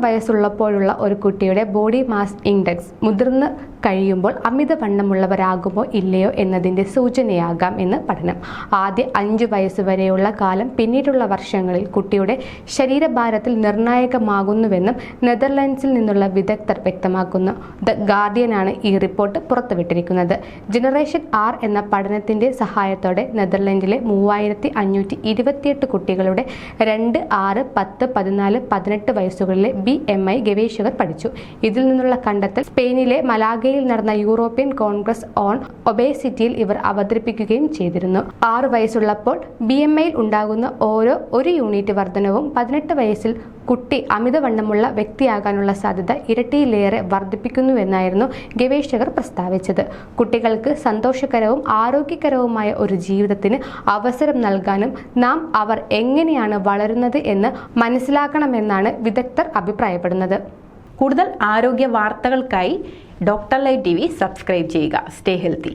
വയസ്സുള്ളപ്പോഴുള്ള ഒരു കുട്ടിയുടെ body mass index മുതിർന്ന് കഴിയുമ്പോൾ അമിത വണ്ണമുള്ളവരാകുമോ ഇല്ലയോ എന്നതിന്റെ സൂചനയാകാം എന്ന് പഠനം. ആദ്യ അഞ്ച് വയസ്സ് വരെയുള്ള കാലം പിന്നീടുള്ള വർഷങ്ങളിൽ കുട്ടിയുടെ ശരീരഭാരത്തിൽ നിർണായകമാകുന്നുവെന്നും നെതർലൻഡ്സിൽ നിന്നുള്ള വിദഗ്ധർ വ്യക്തമാക്കുന്നു. ദ ഗാർഡിയനാണ് ഈ റിപ്പോർട്ട് പുറത്തുവിട്ടിരിക്കുന്നത്. ജനറേഷൻ ആർ എന്ന പഠനത്തിന്റെ സഹായത്തോടെ നെതർലൻഡിലെ മൂവായിരത്തി അഞ്ഞൂറ്റി ഇരുപത്തിയെട്ട് കുട്ടികളുടെ രണ്ട് ആറ് പത്ത് പതിനാല് പതിനെട്ട് വയസ്സുകളിലെ ബി എം ഐ ഗവേഷകർ പഠിച്ചു. ഇതിൽ നിന്നുള്ള കണ്ടെത്തൽ സ്പെയിനിലെ മലാഗയിൽ നടന്ന യൂറോപ്യൻ കോൺഗ്രസ് ഓൺ ഒബേസിറ്റിയിൽ ഇവർ അവതരിപ്പിക്കുകയും ചെയ്തിരുന്നു. ആറു വയസ്സുള്ളപ്പോൾ ബി എം ഐയിൽ ഉണ്ടാകുന്ന ഓരോ ഒരു യൂണിറ്റ് വർധനവും പതിനെട്ട് വയസ്സിൽ കുട്ടി അമിതവണ്ണമുള്ള വ്യക്തിയാകാനുള്ള സാധ്യത ഇരട്ടിയിലേറെ വർദ്ധിപ്പിക്കുന്നുവെന്നായിരുന്നു ഗവേഷകർ പ്രസ്താവിച്ചത്. കുട്ടികൾക്ക് സന്തോഷകരവും ആരോഗ്യകരവുമായ ഒരു ജീവിതത്തിന് അവസരം നൽകാനും നാം അവർ എങ്ങനെയാണ് വളരുന്നത് എന്ന് മനസ്സിലാക്കണമെന്നാണ് വിദഗ്ധർ അഭിപ്രായപ്പെടുന്നത്. കൂടുതൽ ആരോഗ്യ വാർത്തകൾക്കായി doctor live T V subscribe ചെയ്യുക. Stay healthy.